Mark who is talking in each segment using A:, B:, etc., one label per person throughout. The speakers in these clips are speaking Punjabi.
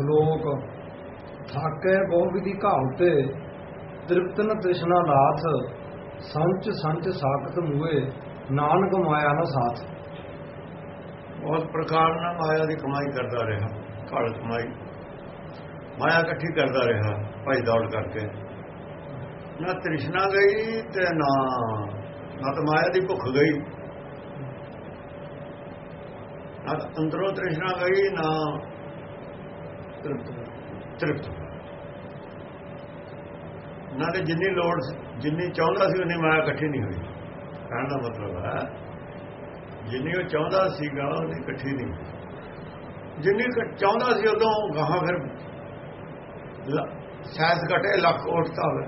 A: ਸ਼ਲੋਕ। ਥਾਕੇ ਬਹੁ ਘਾਉਤੇ ਤ੍ਰਿਪਤ ਤ੍ਰਿਸ਼ਨਾ ਲਾਥ ਸੰਚ ਸੰਚ ਸਾਖਤ ਮੂਏ, ਨਾਨਕ ਮਾਇਆ ਨਾ ਸਾਥ।
B: ਬਹੁਤ ਪ੍ਰਕਾਰ ਨਾਲ ਮਾਇਆ ਦੀ ਕਮਾਈ ਕਰਦਾ ਰਿਹਾ, ਘੜ ਕਮਾਈ। ਮਾਇਆ ਇਕੱਠੀ ਕਰਦਾ ਰਿਹਾ, ਭਾਈ ਦੌੜ ਕਰਕੇ। ਨਾ ਤ੍ਰਿਸ਼ਨਾ ਗਈ ਤੇ ਨਾ ਨਾ ਤਾਂ ਮਾਇਆ ਦੀ ਭੁੱਖ ਗਈ। ਨਾ ਅੰਦਰੋਂ ਤ੍ਰਿਸ਼ਨਾ ਗਈ, ਨਾ ਤ੍ਰਿਪਤ ਨਾ ਤੇ ਜਿੰਨੀ ਲੋੜ ਜਿੰਨੀ ਚਾਹੁੰਦਾ ਸੀ ਉਨੀ ਮਾਇਆ ਇਕੱਠੀ ਨਹੀਂ ਹੋਈ। ਕਹਿਣ ਦਾ ਮਤਲਬ ਹੈ, ਜਿੰਨੀ ਉਹ ਚਾਹੁੰਦਾ ਸੀਗਾ ਉਹਨੇ ਇਕੱਠੀ ਨਹੀਂ ਹੋਈ। ਜਿੰਨੀ ਚਾਹੁੰਦਾ ਸੀ ਉਦੋਂ ਗਾਹਾਂ ਫਿਰ ਲ- ਸੈਸ ਘਟੇ ਲੱਖ ਉੱਠਦਾ ਹੋਵੇ।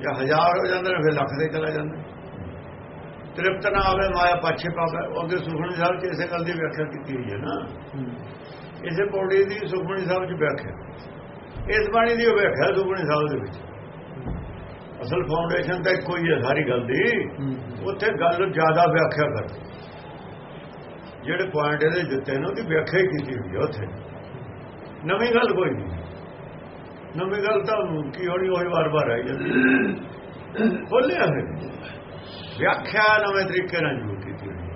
B: ਜਾਂ ਹਜ਼ਾਰ ਹੋ ਜਾਂਦੇ ਨੇ, ਫਿਰ ਲੱਖ ਦੇ ਚਲਾ ਜਾਂਦਾ ਤ੍ਰਿਪਤ ਨਾ ਆਵੇ ਮਾਇਆ ਪਾਛੇ ਪਾਵੇ ਉਹ ਅੱਗੇ ਸੁਖਮਨੀ ਸਾਹਿਬ ਚ ਇਸੇ ਗੱਲ ਦੀ ਵਿਆਖਿਆ ਕੀਤੀ ਹੋਈ ਹੈ ਨਾ। ਇਸੇ ਪੌੜੀ ਦੀ ਸੁਖਮਨੀ ਸਾਹਿਬ ਚ ਵਿਆਖਿਆ। ਇਸ ਬਾਣੀ ਦੀ ਵਿਆਖਿਆ ਸੁਖਮਨੀ ਸਾਹਿਬ ਦੇ ਵਿੱਚ। ਅਸਲ ਫਾਊਂਡੇਸ਼ਨ ਤਾਂ ਇੱਕੋ ਹੀ ਹੈ ਸਾਰੀ ਗੱਲ ਦੀ। ਉੱਥੇ ਗੱਲ ਜ਼ਿਆਦਾ ਵਿਆਖਿਆ ਕਰ। ਜਿਹੜੇ ਪੁਆਇੰਟ ਇਹਦੇ ਦਿੱਤੇ ਨੇ ਉਹਦੀ ਵਿਆਖਿਆ ਹੀ ਕੀਤੀ ਹੋਈ ਹੈ ਉੱਥੇ। ਨਵੀਂ ਗੱਲ ਕੋਈ ਨਹੀਂ। ਨਵੀਂ ਗੱਲ ਤਾਂ ਕੀ ਹੋਣੀ ਉਹੀ ਵਾਰ-ਵਾਰ ਆਈ ਜਾਂਦੀ ਬੋਲਿਆ ਹੈ ਵਿਆਖਿਆ ਨਵੇਂ ਤਰੀਕੇ ਨਾਲ ਜ਼ਰੂਰ ਕੀਤੀ ਹੋਈ ਹੈ।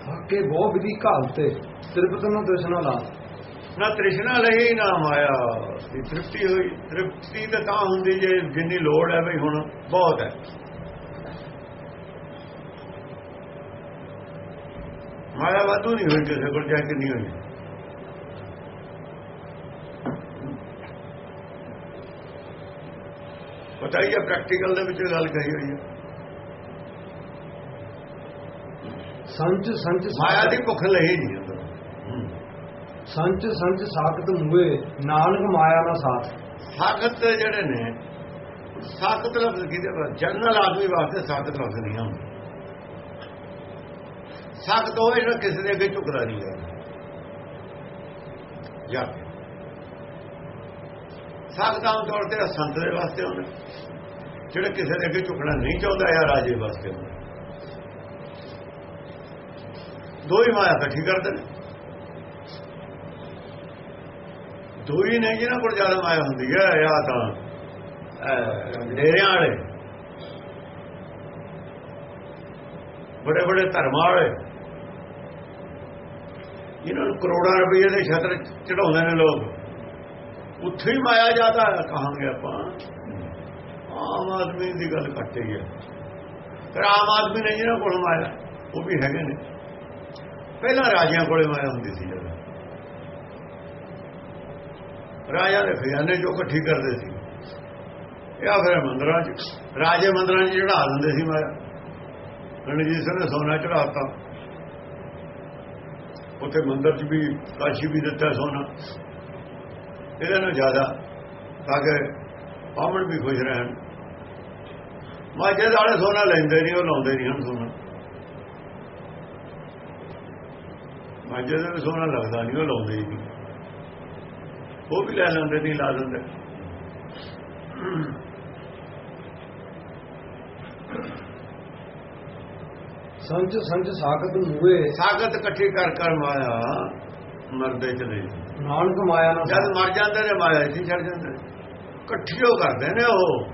A: ਥਾਕੇ ਬਹੁ ਵਿਧੀ ਘਾਉਤੇ ਤ੍ਰਿਪਤ ਨ ਤ੍ਰਿਸ਼ਨਾ ਲਾਥ
B: ਨਾ ਤ੍ਰਿਸ਼ਨਾ ਲਈ ਨਾ ਮਾਇਆ। ਦੀ ਤ੍ਰਿਪਤੀ ਹੋਈ ਤ੍ਰਿਪਤੀ ਤਾਂ ਤਾਂ ਹੁੰਦੀ ਜੇ ਜਿੰਨੀ ਲੋੜ ਹੈ ਬਈ ਹੁਣ ਬਹੁਤ ਹੈ। ਮਾਇਆ ਵਾਧੂ ਨਹੀਂ ਹੋਈ ਕਿਸੇ ਕੋਲ ਜਾ ਕੇ ਨਹੀਂ ਹੋਈ। ਪਤਾ ਹੀ ਹੈ ਪ੍ਰੈਕਟੀਕਲ ਦੇ ਵਿੱਚ ਗੱਲ ਕਹੀ ਹੋਈ ਹੈ
A: ਸੰਚ ਸੰਚ
B: ਮਾਇਆ ਦੀ ਭੁੱਖ ਲਈ ਨਹੀਂ ਹੂੰ।
A: ਸੰਚ ਸੰਚ ਸਾਖਤ ਮੂਏ ਨਾਨਕ ਮਾਇਆ ਨਾ ਸਾਥ।
B: ਸਾਖਤ ਜਿਹੜੇ ਨੇ ਸਾਖਤ ਲਫ਼ਜ਼ ਕਿਹਦੇ ਜਨਰਲ ਆਦਮੀ ਵਾਸਤੇ ਸਾਖਤ ਲਫ਼ਜ਼ ਨਹੀਂ ਹੁੰਦਾ ਸਾਖਤ ਹੋਏ ਜਿਹੜਾ ਕਿਸੇ ਦੇ ਅੱਗੇ ਝੁਕਦਾ ਨਹੀਂ ਹੈ। ਜਾਂ ਸਾਖਤ ਆਮ ਤੌਰ ਤੇ ਸੰਤ ਦੇ ਵਾਸਤੇ ਹੁੰਦਾ ਜਿਹੜਾ ਕਿਸੇ ਦੇ ਅੱਗੇ ਝੁਕਣਾ ਨਹੀਂ ਚਾਹੁੰਦਾ ਜਾਂ ਰਾਜੇ ਵਾਸਤੇ ਹੁੰਦਾ ਦੋ ਹੀ ਮਾਇਆ ਇਕੱਠੀ ਕਰਦੇ ਨੇ। ਦੋ ਹੀ ਨੇ ਜਿਹਨਾਂ ਕੋਲ ਜ਼ਿਆਦਾ ਮਾਇਆ ਹੁੰਦੀ ਹੈ ਜਾਂ ਤਾਂ ਡੇਰਿਆਂ ਵਾਲੇ। ਬੜੇ ਬੜੇ ਧਰਮਾਂ ਵਾਲੇ। ਜਿਨ੍ਹਾਂ ਨੂੰ ਕਰੋੜਾਂ ਰੁਪਏ ਦੇ ਛਤਰ ਚੜਾਉਂਦੇ ਨੇ ਲੋਕ। ਉੱਥੇ ਹੀ ਮਾਇਆ ਜ਼ਿਆਦਾ ਕਹਾਂਗੇ ਆਪਾਂ। ਆਮ ਆਦਮੀ ਦੀ ਗੱਲ ਘੱਟ ਹੀ ਹੈ। ਫਿਰ ਆਮ ਆਦਮੀ ਨੇ ਜਿਹਨਾਂ ਕੋਲ ਮਾਇਆ, ਉਹ ਵੀ ਹੈਗੇ ਨੇ। ਪਹਿਲਾਂ ਰਾਜਿਆਂ ਕੋਲੇ ਮਾਇਆ ਹੁੰਦੀ ਸੀ ਜਦੋਂ। ਰਾਜਾ ਦੇ ਖਜ਼ਾਨੇ ਜੋ ਇਕੱਠੀ ਕਰਦੇ ਸੀ। ਇਹ ਫਿਰ ਮੰਦਰਾਂ 'ਚ। ਰਾਜੇ ਮੰਦਰਾਂ 'ਚ ਚੜਾ ਦਿੰਦੇ ਸੀ ਮਾਇਆ ਰਣਜੀਤ ਸਿੰਘ ਨੇ ਸੋਨਾ ਚੜਾਤਾ ਉੱਥੇ ਮੰਦਰ 'ਚ ਵੀ ਕਾਸ਼ੀ ਵੀ ਦਿੱਤਾ ਸੋਨਾ। ਇਹਦੇ ਨਾਲ ਜ਼ਿਆਦਾ, ਤਾਂ ਕਿ ਬਾਹਮਣ ਵੀ ਖੁਸ਼ ਰਹਿਣ। ਮਾਝੇ ਵਾਲੇ ਸੋਨਾ ਲੈਂਦੇ ਨਹੀਂ, ਉਹ ਲਾਉਂਦੇ ਨਹੀਂ ਹਨ ਸੋਨਾ। ਮਾਝੇ ਦੇ ਸੋਨਾ ਲੱਗਦਾ ਨਹੀਂ ਉਹ ਲਾਉਂਦੇ ਹੀ ਉਹ ਵੀ ਲੈ ਲੈਂਦੇ ਨਹੀਂ ਲਾ ਦਿੰਦੇ।
A: ਸੰਚ ਸੰਚ ਸਾਖਤ ਮੂਏ
B: ਸਾਖਤ ਇਕੱਠੀ ਕਰ ਕਰ ਮਾਇਆ ਮਰਦੇ ਚਲੇ।
A: ਨਾਨਕ ਮਾਇਆ ਨਾ
B: ਜਦ ਮਰ ਜਾਂਦੇ ਨੇ ਮਾਇਆ ਇੱਥੇ ਛੱਡ ਜਾਂਦੇ। ਨੇ ਇਕੱਠੀਓ ਕਰਦੇ ਨੇ ਉਹ।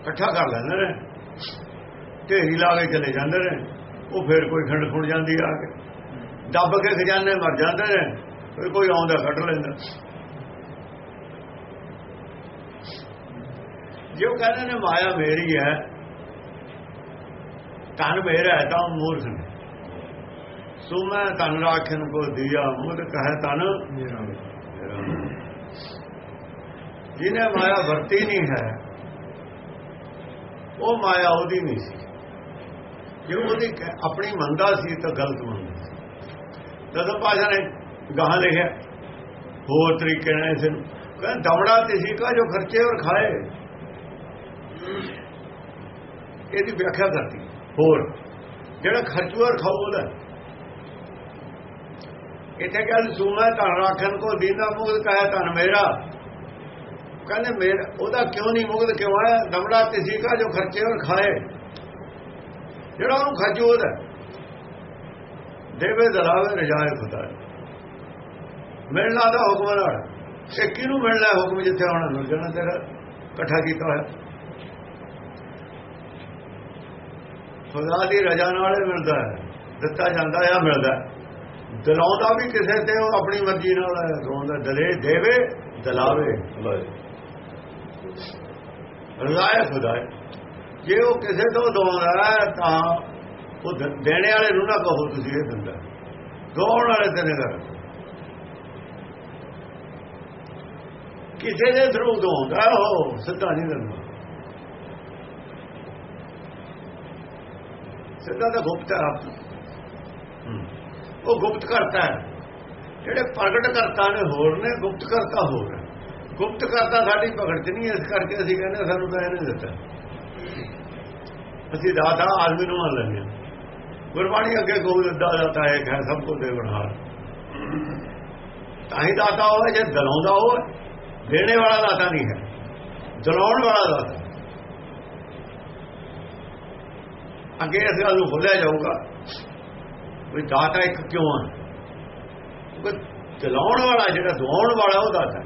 B: ਇਕੱਠਾ ਕਰ ਲੈਂਦੇ ਨੇ। ਢੇਰੀ ਲਾ ਕੇ ਚਲੇ ਜਾਂਦੇ ਨੇ। ਉਹ ਫਿਰ ਕੋਈ ਖੰਡ ਖੁੰਡ ਜਾਂਦੀ ਆ ਕੇ। ਦੱਬ ਕੇ ਖਜ਼ਾਨੇ ਮਰ ਜਾਂਦੇ ਨੇ, ਫਿਰ ਕੋਈ ਆਉਂਦਾ ਕੱਢ ਲੈਂਦਾ। ਜੇ ਉਹ ਕਹਿੰਦੇ ਨੇ, ਮਾਇਆ ਮੇਰੀ ਹੈ ਤਨ ਮੇਰਾ ਹੈ, ਤਾਂ ਉਹ ਮੂਰਖ ਨੇ। ਸੋ ਮੈਂ ਤਨ ਰਾਖਣ ਕੋ ਦਿਆ ਮੁਦ ਕਹੇ ਤਨ ਜਿਹਨੇ ਮਾਇਆ ਵਰਤੀ ਨਹੀਂ ਹੈ, ਉਹ ਮਾਇਆ ਉਹਦੀ ਨਹੀਂ ਸੀ। ਜੇ ਉਹਦੀ ਆਪਣੀ ਮੰਦਾ ਸੀ ਤਾਂ ਗਲਤ ਮੰਨਦਾ ਸੀ। ਜਦੋਂ ਪਾਸ਼ਾ ਨੇ ਗਾਹਾਂ ਲਿਖਿਆ, ਹੋਰ ਤਰੀਕੇ ਨਾਲ ਇਸ ਨੂੰ, ਕਹਿੰਦਾ ਦਮੜਾ ਤੇ ਸੀ ਕਾ ਜੋ ਖਰਚੇ ਔਰ ਖਾਏ। ਇਹਦੀ ਵਿਆਖਿਆ ਕਰਦੀ ਹੋਰ, ਜਿਹੜਾ ਖਰਚੂ ਔਰ ਖਾਊ ਉਹਦਾ। ਇੱਥੇ ਕਹਿੰਦੇ, ਸੂਮਾ ਧਨ ਰਾਖਣ ਕੋ ਦੀਨਾ ਮੁਗਦ ਕਹੇ ਧਨ ਮੇਰਾ। ਕਹਿੰਦੇ, ਮੇਰਾ, ਉਹਦਾ ਕਿਉਂ ਨਹੀਂ ਮੁਗਦ ਕਿਉਂ ਆਇਆ? ਦਮੜਾ ਕਿਸੇ ਕਾ ਜੋ ਖਰਚੇ ਔਰ ਖਾਏ। ਜਿਹੜਾ ਉਹਨੂੰ ਖਰਚੂ ਉਹਦਾ ਦੇਵੇ ਦਲਾਵੇ ਰਜਾਏ ਖੁਦਾ ਮਿਲਣਾ ਦਾ ਹੁਕਮ ਨਾਲ ਇਹ ਕਿਹਨੂੰ ਮਿਲਣਾ ਹੁਕਮ ਜਿੱਥੇ ਆਉਣਾ ਮਿਲ ਜਾਣਾ ਤੇਰਾ ਇਕੱਠਾ ਕੀਤਾ ਹੋਇਆ। ਖੁਦਾ ਦੀ ਰਜ਼ਾ ਨਾਲ ਮਿਲਦਾ ਹੈ। ਦਿੱਤਾ ਜਾਂਦਾ ਹੈ ਮਿਲਦਾ। ਦਿਲਾਉਂਦਾ ਵੀ ਕਿਸੇ ਤੇ ਉਹ ਆਪਣੀ ਮਰਜ਼ੀ ਨਾਲ ਦਲਾਉਂਦਾ ਦਲੇ ਦੇਵੇ ਦਲਾਵੇ। ਰਜ਼ਾਏ ਖੁਦਾ ਹੈ। ਜੇ ਉਹ ਕਿਸੇ ਤੋਂ ਦਵਾਉਂਦਾ ਤਾਂ ਉਹ ਦੇਣੇ ਵਾਲੇ ਨੂੰ ਨਾ ਕਹੋ ਤੁਸੀਂ ਇਹ ਦਿੰਦਾ। ਦਵਾਉਣ ਵਾਲੇ ਤੇ ਨਹੀਂ ਕਰ ਕਿਸੇ ਦੇ ਥਰੂ ਦਵਾਉਂਦਾ ਉਹ, ਸਿੱਧਾ ਨਹੀਂ ਦਿੰਦਾ। ਸਿੱਧਾ ਤਾਂ ਗੁਪਤ ਹੈ ਆਪ। ਉਹ ਗੁਪਤ ਕਰਤਾ ਹੈ। ਜਿਹੜੇ ਪ੍ਰਗਟ ਕਰਤਾ ਨੇ ਹੋਰ ਨੇ, ਗੁਪਤ ਕਰਤਾ ਹੋਰ ਹੈ। ਗੁਪਤ ਕਰਤਾ ਸਾਡੀ ਭਗਤ ਚ ਨਹੀਂ, ਇਸ ਕਰਕੇ ਅਸੀਂ ਕਹਿੰਦੇ ਸਾਨੂੰ ਤਾਂ ਇਹਨੇ ਦਿੱਤਾ। ਅਸੀਂ ਦਾਤਾ ਆਦਮੀ ਨੂੰ ਮੰਨ ਲੈਂਦੇ ਹਾਂ। ਗੁਰਬਾਣੀ ਅੱਗੇ ਗੋਬਿੰਦ ਦਿੱਤਾ ਦਾਤਾ ਹੈ ਹੈ ਸਭ ਕੋ ਦੇਵਨਹਾਰ ਤਾਂ ਹੀ ਦਾਤਾ ਹੋਵੇ ਜੇ ਦਲਾਉਂਦਾ ਹੋਵੇ ਦੇਣੇ ਵਾਲਾ ਦਾਤਾ ਨਹੀਂ ਹੈ। ਦਲਾਉਣ ਵਾਲਾ ਦਾਤਾ। ਅੱਗੇ ਇਸ ਗੱਲ ਨੂੰ ਖੋਲਿਆ ਜਾਊਗਾ। ਵੀ ਦਾਤਾ ਇੱਕ ਕਿਉਂ ਹੈ ਕਿਉਂਕਿ ਦਲਾਉਣ ਵਾਲਾ ਜਿਹੜਾ ਦਵਾਉਣ ਵਾਲਾ ਉਹ ਦਾਤਾ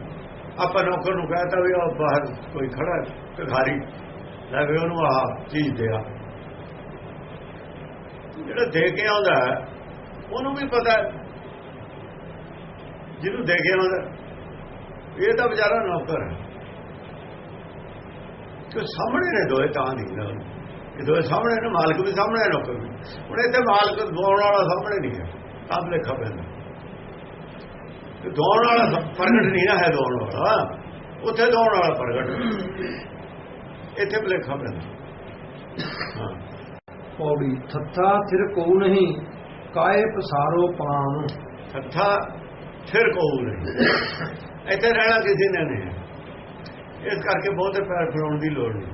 B: ਆਪਾਂ ਨੌਕਰ ਨੂੰ ਕਹਤਾ ਵੀ ਉਹ ਬਾਹਰ ਕੋਈ ਖੜਾ ਹੈ, ਭਿਖਾਰੀ। ਲੈ ਵੀ ਉਹਨੂੰ ਆਹ ਚੀਜ਼ ਦੇ ਆ ਜਿਹੜਾ ਦੇ ਕੇ ਆਉਂਦਾ ਉਹਨੂੰ ਵੀ ਪਤਾ ਜਿਹਨੂੰ ਦੇ ਕੇ ਆਉਂਦਾ ਇਹ ਤਾਂ ਵਿਚਾਰਾ ਨੌਕਰ ਹੈ। ਕਿ ਸਾਹਮਣੇ ਨੇ ਦੋਏ ਤਾਂ ਨਹੀਂ ਨਾ। ਇਹ ਦੋਏ ਸਾਹਮਣੇ ਨੇ ਮਾਲਕ ਵੀ ਸਾਹਮਣੇ ਹੈ, ਨੌਕਰ ਵੀ। ਹੁਣ ਇੱਥੇ ਮਾਲਕ ਦਵਾਉਣ ਵਾਲਾ ਸਾਹਮਣੇ ਨਹੀਂ ਹੈ ਤਾਂ ਲੇਖਾ ਪੈਂਦਾ। ਤੇ ਵਾਲਾ ਪ੍ਰਗਟ ਨਹੀਂ ਨਾ ਹੈ ਦੌੜ ਵਾਲਾ। ਉੱਥੇ ਦੌੜ ਵਾਲਾ ਪ੍ਰਗਟ ਇੱਥੇ ਭਲੇਖਾ ਪੈਂਦਾ
A: ਪੌੜੀ ਥੱਥਾ ਥਿਰ ਕੋ ਨਹੀਂ ਕਾਏ ਪਸਾਰੋ ਪਾਮ
B: ਸੱਥਾ ਫਿਰ ਕਹੂ ਨਹੀਂ। ਇੱਥੇ ਰਹਿਣਾ ਕਿਸੇ ਨੇ ਨਹੀਂ। ਇਸ ਕਰਕੇ ਬਹੁਤੇ ਪੈਰ ਫਲਾਉਣ ਦੀ ਲੋੜ ਨਹੀਂ।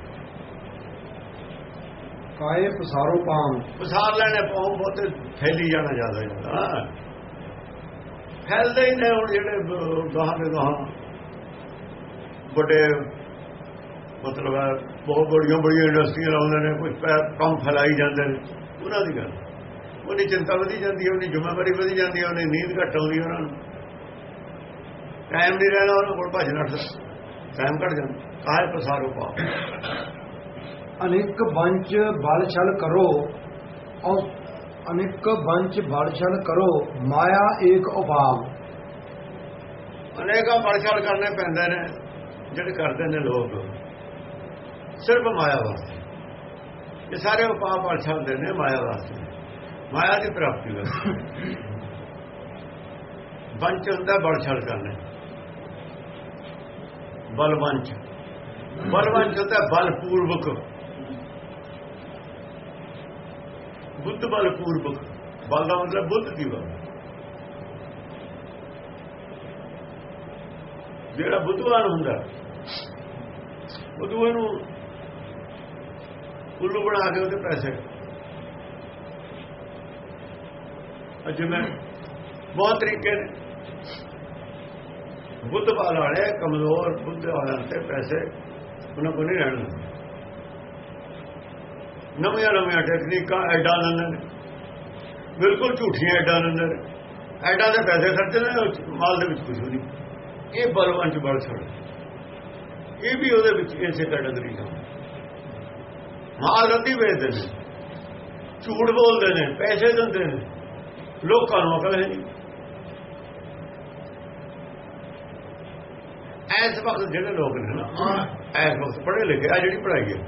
A: ਕਾਏ ਪਸਾਰੋ ਪਾਮ
B: ਪਸਾਰ ਲੈਣੇ ਪਾਉ ਬਹੁਤੇ ਫੈਲੀ ਜਾਣਾ ਜ਼ਿਆਦਾ ਜ਼ਿਆਦਾ। ਫੈਲਦੇ ਹੀ ਨੇ ਹੁਣ ਜਿਹੜੇ ਬ- ਗਾਹਾਂ ਦੇ ਗਾਹਾਂ ਵੱਡੇ ਮਤਲਬ ਹੈ ਬਹੁਤ ਬੜੀਆਂ ਬੜੀਆਂ ਇੰਡਸਟਰੀਆਂ ਲਾਉਂਦੇ ਨੇ ਕੁਝ ਕੰਮ ਫੈਲਾਈ ਜਾਂਦੇ ਨੇ। ਉਹਨਾਂ ਦੀ ਗੱਲ। ਉਹਨੀ ਚਿੰਤਾ ਵਧੀ ਜਾਂਦੀ ਹੈ ਉਹਨੀ ਜ਼ਿੰਮੇਵਾਰੀ ਵਧੀ ਜਾਂਦੀ ਹੈ ਉਹਨੀ ਨੀਂਦ ਘੱਟ ਆਉਂਦੀ ਉਹਨਾਂ ਨੂੰ। ਟਾਈਮ ਨਹੀਂ ਰਹਿਣਾ ਉਹਨਾਂ ਕੋਲ ਭੱਜ ਨੱਠ ਟਾਈਮ ਘੱਟ ਜਾਂਦਾ। ਕਾਹੇ ਪਸਾਰੋ ਪਾਓ
A: ਅਨੇਕ ਬੰਚ ਬਲ ਛਲ ਕਰੋ ਔਰ ਅਨੇਕ ਬੰਚ ਬਲ ਛਲ ਕਰੋ ਮਾਇਆ ਏਕ ਉਪਾਵ
B: ਅਨੇਕਾਂ ਬੜਛੜ ਕਰਨੇ ਪੈਂਦੇ ਨੇ ਜਿਹੜੇ ਕਰਦੇ ਨੇ ਲੋਕ। ਸਿਰਫ ਮਾਇਆ ਵਾਸਤੇ। ਇਹ ਸਾਰੇ ਉਪਾਅ ਬੜਛੜਦੇ ਨੇ ਮਾਇਆ ਵਾਸਤੇ। ਮਾਇਆ ਦੀ ਪ੍ਰਾਪਤੀ ਵਾਸਤੇ। ਬੰਚ ਹੁੰਦਾ ਬੜਛੜ ਕਰਨੇ। ਬਲਵੰਚ ਬਲਵੰਚ ਹੁੰਦਾ ਬਲ ਪੂਰਵਕ। ਬੁੱਧ ਬਲ ਪੂਰਵਕ। ਬਲ ਦਾ ਮਤਲਬ ਬੁੱਧ ਦੀ ਬਲ। ਜਿਹੜਾ ਬੁੱਧਵਾਨ ਹੁੰਦਾ ਬੁੱਧੂ ਨੂੰ ਉੱਲੂ ਬਣਾ ਕੇ ਉਹਦੇ ਪੈਸੇ। ਅੱਜ ਜਿਵੇਂ ਬਹੁਤ ਤਰੀਕੇ ਨੇ ਬੁੱਧ ਵਾਲੇ, ਕਮਜ਼ੋਰ ਬੁੱਧ ਵਾਲਿਆਂ ਤੇ ਪੈਸੇ ਉਹਨਾਂ ਕੋਲ ਨਹੀਂ ਰਹਿਣ ਦਿੰਦੇ। ਨਵੀਆਂ ਨਵੀਆਂ ਟੈਕਨੀਕਾਂ ਐਡਾ ਲੈਂਦੇ ਨੇ ਬਿਲਕੁਲ ਝੂਠੀਆਂ ਐਡਾ ਲੈਂਦੇ ਨੇ ਐਡਾ ਦੇ ਪੈਸੇ ਖਰਚਦੇ ਨੇ ਮਾਲ ਦੇ ਵਿੱਚ ਕੁਝ ਨਹੀਂ। ਇਹ ਬਲਵੰਤ ਬਲ ਛੜ ਇਹ ਵੀ ਉਹਦੇ ਵਿੱਚ ਇਸੇ ਕੈਟਾਗਰੀ ਦਾ ਮਾਲ ਰੱਦੀ ਵੇਚਦੇ ਨੇ। ਝੂਠ ਬੋਲਦੇ ਨੇ, ਪੈਸੇ ਦਿੰਦੇ ਨੇ। ਲੋਕਾਂ ਨੂੰ ਅਕਲ ਹੈ ਨਹੀਂ। ਐਸ ਵਕਤ ਜਿਹੜੇ ਲੋਕ ਨੇ ਨਾ ਐਸ ਵਕਤ ਪੜ੍ਹੇ ਲਿਖੇ, ਆ ਜਿਹੜੀ ਪੜ੍ਹਾਈ ਹੈ,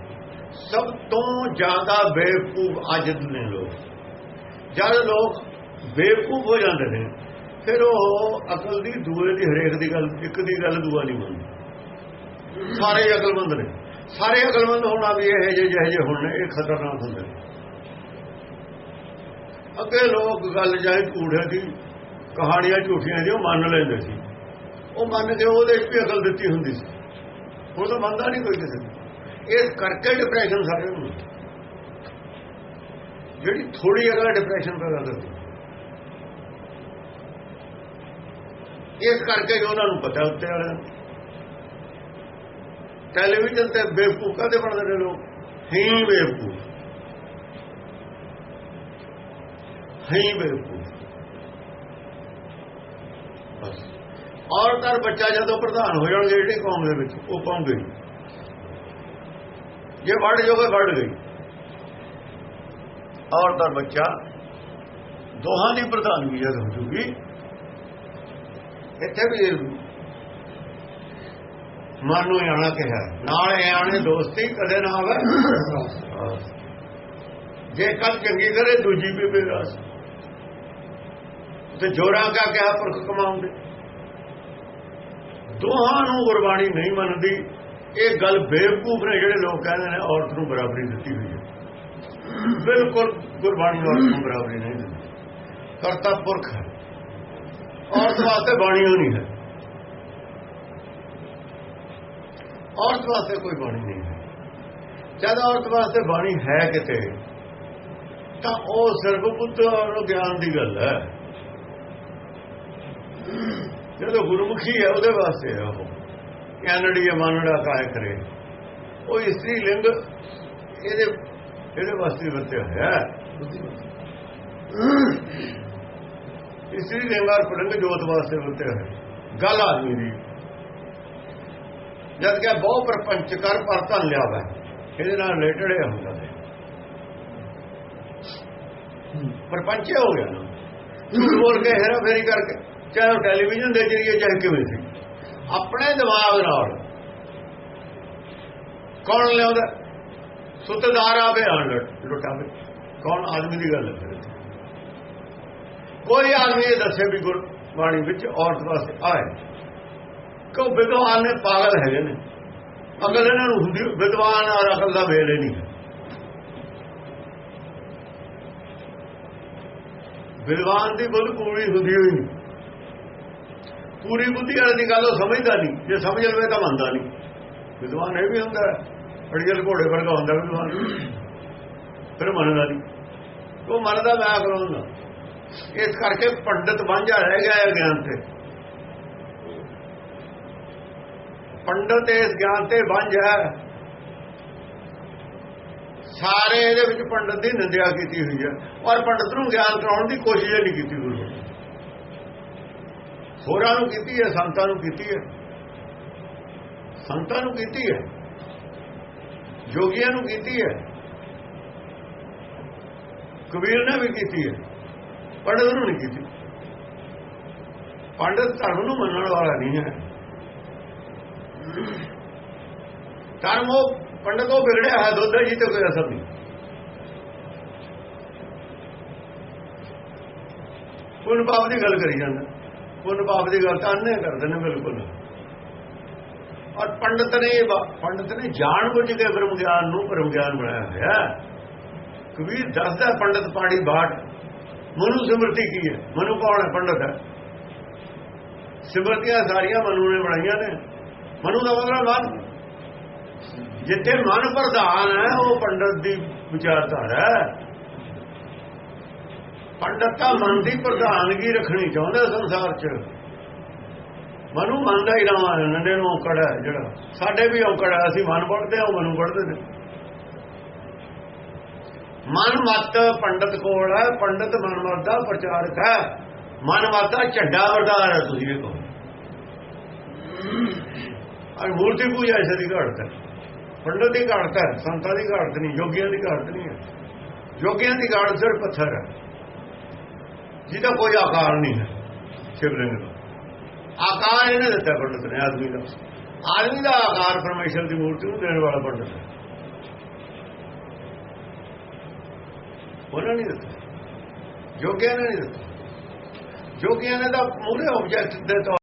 B: ਸਭ ਤੋਂ ਜ਼ਿਆਦਾ ਬੇਵਕੂਫ ਅੱਜ ਨੇ ਲੋਕ। ਜਦ ਲੋਕ ਬੇਵਕੂਫ ਹੋ ਜਾਂਦੇ ਨੇ, ਫਿਰ ਉਹ ਅਕਲ ਦੀ ਦੂਏ ਦੀ ਹਰੇਕ ਦੀ ਗੱਲ, ਇੱਕ ਦੀ ਗੱਲ ਦੂਆ ਨਹੀਂ ਮੰਨਦੇ। ਸਾਰੇ ਹੀ ਅਕਲਮੰਦ ਨੇ। ਸਾਰੇ ਅਕਲਮੰਦ ਹੋਣਾ ਵੀ ਇਹ ਜਿਹੇ ਜਿਹੇ ਜਿਹੇ ਹੁਣ ਇਹ ਖਤਰਨਾਕ ਹੁੰਦੇ ਨੇ। ਅੱਗੇ ਲੋਕ ਗੱਲ ਜਾਏ ਝੂਠੇ ਦੀ ਕਹਾਣੀਆਂ ਝੂਠੀਆਂ ਦੀ ਉਹ ਮੰਨ ਲੈਂਦੇ ਸੀ। ਉਹ ਮੰਨ ਕੇ ਉਹਦੇ ਵਿੱਚ ਵੀ ਅਕਲ ਦਿੱਤੀ ਹੁੰਦੀ ਸੀ। ਹੁਣ ਤਾਂ ਮੰਨਦਾ ਨਹੀਂ ਕੋਈ ਕਿਸੇ ਨੂੰ। ਇਸ ਕਰਕੇ ਡਿਪਰੈਸ਼ਨ ਸਾਰੇ ਨੂੰ ਜਿਹੜੀ ਥੋੜੀ ਅਗਲਾ ਡਿਪਰੈਸ਼ਨ ਪੈਦਾ ਕਰਦੀ। ਇਸ ਕਰਕੇ ਕਿ ਉਹਨਾਂ ਨੂੰ ਪਤਾ ਉੱਤੇ ਵਾਲਿਆਂ ਨੂੰ। ਟੈਲੀਵਿਜ਼ਨ ਤੇ ਬੇਵਕੂਫ ਕਾਦੇ ਬਣਦੇ ਨੇ ਲੋਕ? ਹੀ ਬੇਵਕੂਫ। ਹੀ ਬੇਵਕੂਫ। ਬਸ। ਔਰਤ ਔਰ ਬੱਚਾ ਜਦੋਂ ਪ੍ਰਧਾਨ ਹੋ ਜਾਣਗੇ, ਜਿਹੜੀ ਕੌਮ ਦੇ ਵਿੱਚ, ਉਹ ਪਾਉਂਗੇ ਜੇ ਵੱਡ ਜੋਗੇ ਵੱਡ ਗਈ। ਔਰਤ ਔਰ ਬੱਚਾ ਦੋਹਾਂ ਦੀ ਪ੍ਰਧਾਨਗੀ ਜਦ ਹੋ ਜੂਗੀ ਇੱਥੇ ਵੀ ਮਨ ਨੂੰ ਆਣਾ ਕਿਹਾ। ਨਾਲ ਇਹ ਆਣੇ ਦੋਸਤੀ, ਕਦੇ ਨਾ ਆਵੇ ਜੇ ਕੱਲ ਚੰਗੀ ਕਰੇ, ਦੂਜੀ ਵੀ ਬੇਰਾਸ ਤੇ ਜੋਰਾਂ ਕਾ ਕਿਹਾ, ਪੁਰਖ ਕਮਾਉਂਦੇ। ਦੋਹਾਂ ਨੂੰ ਗੁਰਬਾਣੀ ਨਹੀਂ ਮੰਨਦੀ। ਇਹ ਗੱਲ ਬੇਵਕੂਫ ਨੇ, ਜਿਹੜੇ ਲੋਕ ਕਹਿੰਦੇ ਨੇ, ਔਰਤ ਨੂੰ ਬਰਾਬਰੀ ਦਿੱਤੀ ਹੋਈ ਹੈ। ਬਿਲਕੁਲ ਗੁਰਬਾਣੀ ਔਰਤ ਨੂੰ ਬਰਾਬਰੀ ਨਹੀਂ ਦਿੰਦੀ। ਕਰਤਾ ਪੁਰਖ ਹੈ। ਔਰਤ ਵਾਸਤੇ ਬਾਣੀ ਉਹ ਨਹੀਂ ਹੈ। ਔਰਤ ਵਾਸਤੇ ਕੋਈ ਬਾਣੀ ਨਹੀਂ ਹੈ। ਜਦ ਔਰਤ ਵਾਸਤੇ ਬਾਣੀ ਹੈ ਕਿਤੇ, ਤਾਂ ਉਹ ਸਿਰਫ ਬੁੱਧ ਔਰ ਗਿਆਨ ਦੀ ਗੱਲ ਹੈ। ਜਦੋਂ ਗੁਰਮੁਖੀ ਹੈ, ਉਹਦੇ ਵਾਸਤੇ ਹੈ ਉਹ। ਕੈਨੜੀ ਮੰਨੜਾ ਕਾਇ ਕਰੇ। ਉਹ ਇਸਤਰੀ ਲਿੰਗ ਇਹਦੇ ਇਹਦੇ ਵਾਸਤੇ ਵਰਤਿਆ ਹੋਇਆ ਇਸਤਰੀ ਲਿੰਗ ਔਰ ਪੁਲਿੰਗ ਜੋਤ ਵਾਸਤੇ ਵਰਤਿਆ ਹੋਇਆ ਗੱਲ ਆਦਮੀ ਦੀ। ਜਦ ਕਿ ਬਹੁ ਪ੍ਰਪੰਚ ਕਰ ਪਰ ਧਨ ਲਿਆਵਾ ਇਹਦੇ ਨਾਲ ਰਿਲੇਟਡ ਹੈ ਹੁੰਦਾ ਹੈ। ਪ੍ਰਪੰਚੇ ਹੋ ਗਿਆ ਨਾ। ਝੂਠ ਬੋਲ ਕੇ ਹੈਰਾ ਫੇਰੀ ਕਰਕੇ ਚਾਹੇ ਟੈਲੀਵਿਜ਼ਨ ਦੇ ਜਰੀਏ ਚਾਹੇ ਕਿਵੇਂ ਸੀ। ਆਪਣੇ ਦਿਮਾਗ ਨਾਲ ਕੌਣ ਲਿਆਉਂਦਾ? ਸੁੱਤਦਾਰ ਆਵੇ ਆਣ ਲੁਟਾਵੇ ਕੌਣ ਆਦਮੀ ਦੀ ਗੱਲ ਹੈ ਕੋਈ ਆਦਮੀ ਇਹ ਦੱਸੇ ਵੀ ਗੁਰਬਾਣੀ ਵਿੱਚ ਔਰਤ ਵਾਸਤੇ ਆਏ। ਕਿ ਉਹ ਵਿਦਵਾਨ ਨੇ ਪਾਗਲ ਹੈਗੇ ਨੇ? ਅਕਲ ਇਹਨਾਂ ਨੂੰ ਹੁੰਦੀ, ਵਿਦਵਾਨ ਔਰ ਅਕਲ ਦਾ ਵੇਲੇ ਨਹੀਂ। ਹੈ ਵਿਦਵਾਨ ਦੀ ਬੁੱਧ ਪੂਰੀ ਹੁੰਦੀ ਹੋਈ ਨਹੀਂ। ਪੂਰੀ ਬੁੱਧੀ ਵਾਲੇ ਦੀ ਗੱਲ ਉਹ ਸਮਝਦਾ ਨਹੀਂ। ਜੇ ਸਮਝ ਲਵੇ ਤਾਂ ਮੰਨਦਾ ਨਹੀਂ। ਵਿਦਵਾਨ ਇਹ ਵੀ ਹੁੰਦਾ ਅੜੀਲ ਘੋੜੇ ਵਰਗਾ ਹੁੰਦਾ ਵਿਦਵਾਨ। ਫਿਰ ਮੰਨਦਾ ਨਹੀਂ। ਉਹ ਮੰਨਦਾ ਮੈਂ ਅਕਲ ਕਰਾਉਂਦਾ ਇਸ ਕਰਕੇ ਪੰਡਤ ਵਾਂਝਾ ਰਹਿ ਗਿਆ ਹੈ ਗਿਆਨ ਤੇ। ਪੰਡਤ ਇਸ ਗਿਆਨ ਤੇ ਵੰਝ ਹੈ। ਸਾਰੇ ਇਹਦੇ ਵਿੱਚ ਪੰਡਤ ਦੀ ਨਿੰਦਿਆ ਕੀਤੀ ਹੋਈ ਹੈ ਔਰ ਪੰਡਤ ਨੂੰ ਗਿਆਨ ਕਰਾਉਣ ਦੀ ਕੋਸ਼ਿਸ਼ ਨਹੀਂ ਕੀਤੀ ਗੁਰੂ ਹੋਰਾਂ ਨੂੰ ਕੀਤੀ ਹੈ, ਸੰਤਾਂ ਨੂੰ ਕੀਤੀ ਹੈ। ਸੰਤਾਂ ਨੂੰ ਕੀਤੀ ਹੈ। ਜੋਗੀਆਂ ਨੂੰ ਕੀਤੀ ਹੈ। ਕਬੀਰ ਨੇ ਵੀ ਕੀਤੀ ਹੈ। ਪੰਡਤ ਨੂੰ ਨਹੀਂ ਕੀਤੀ। ਪੰਡਤ ਧਰਮ ਨੂੰ ਮੰਨਣ ਵਾਲਾ ਨਹੀਂ ਹੈ। ਧਰਮ ਉਹ ਪੰਡਤ ਉਹ ਵਿਗੜਿਆ ਹੈ ਦੁੱਧ ਜੀ ਤੇ ਕੋਈ ਅਸਰ ਨਹੀਂ। ਪੁੰਨ ਪਾਪ ਦੀ ਗੱਲ ਕਰੀ ਜਾਂਦਾ। ਪੁੰਨ ਪਾਪ ਦੀ ਗੱਲ ਤਾਂ ਅੰਨੇ ਕਰਦੇ ਨੇ, ਬਿਲਕੁਲ। ਔਰ ਪੰਡਤ ਨੇ ਪੰਡਤ ਨੇ ਜਾਣ ਬੁੱਝ ਕੇ ਬ੍ਰਹਮ ਗਿਆਨ ਨੂੰ ਪਰਮ ਗਿਆਨ ਬਣਾਇਆ ਹੋਇਆ ਕਬੀਰ ਦੱਸਦਾ ਪੰਡਤ ਪਾਣੀ ਬਾਟ ਮਨੂ ਸਿਮਰਤੀ ਕੀ ਹੈ? ਮਨੂ ਕੌਣ ਹੈ? ਪੰਡਤ ਹੈ। ਸਿਮਰਤੀਆਂ ਸਾਰੀਆਂ ਮਨੂ ਨੇ ਬਣਾਈਆਂ ਨੇ। ਮਨੂ ਦਾ ਮਤਲਬ ਮਨ ਜਿੱਥੇ ਮਨ ਪ੍ਰਧਾਨ ਹੈ, ਉਹ ਪੰਡਤ ਦੀ ਵਿਚਾਰਧਾਰਾ ਹੈ। ਪੰਡਤ ਤਾਂ ਮਨ ਦੀ ਪ੍ਰਧਾਨਗੀ ਰੱਖਣੀ ਚਾਹੁੰਦਾ ਸੰਸਾਰ 'ਚ। ਮਨੂ ਮੰਨਦਾ ਹੀ ਨਾ ਨੰਡੇ ਨੂੰ ਔਕੜ ਹੈ ਜਿਹੜਾ। ਸਾਡੇ ਵੀ ਔਕੜ ਹੈ, ਅਸੀਂ ਮਨ ਪੜਦੇ ਹਾਂ, ਉਹ ਮਨੂ ਪੜਦੇ ਨੇ। ਮਨ ਮਤ ਪੰਡਤ ਕੋਲ ਹੈ, ਪੰਡਤ ਮਨ ਮਤ ਦਾ ਪ੍ਰਚਾਰਕ ਹੈ। ਮਨ ਮਤ ਦਾ ਝੰਡਾ ਵਰਦਾਰ ਹੈ, ਤੁਸੀਂ ਇਹ ਕਹੋ ਅਰ ਮੂਰਤੀ ਪੂਜਾ ਇਸ ਦੀ ਘੜਤ ਹੈ ਪੰਡਤ ਦੀ ਘਾਟ ਹੈ, ਸੰਤਾਂ ਦੀ ਘਾਟ ਨਹੀਂ ਯੋਗੀਆਂ ਦੀ ਘਾਟ ਨਹੀਂ ਹੈ। ਯੋਗੀਆਂ ਦੀ ਘਾਟ ਸਿਰ ਪੱਥਰ ਹੈ। ਜਿਹਦਾ ਕੋਈ ਆਕਾਰ ਨਹੀਂ ਹੈ, ਸ਼ਿਵਲਿੰਗ ਦਾ। ਆਕਾਰ ਇਹਨੇ ਦਿੱਤਾ ਪੰਡਤ ਨੇ, ਆਦਮੀ ਦਾ। ਆਦਮੀ ਦਾ ਆਕਾਰ ਪਰਮੇਸ਼ਰ ਦੀ ਮੂਰਤੀ ਨੂੰ ਦੇਣ ਵਾਲਾ ਪੰਡਤ ਹੈ। ਉਹਨਾਂ ਨਹੀਂ ਦਿੱਤਾ। ਜੋਗਿਆਂ ਨੇ ਨਹੀਂ ਦਿੱਤਾ। ਜੋਗਿਆਂ ਨੇ ਤਾਂ ਮੂਰੇ ਆਬਜੈਕਟ ਦੇ ਤੌਰ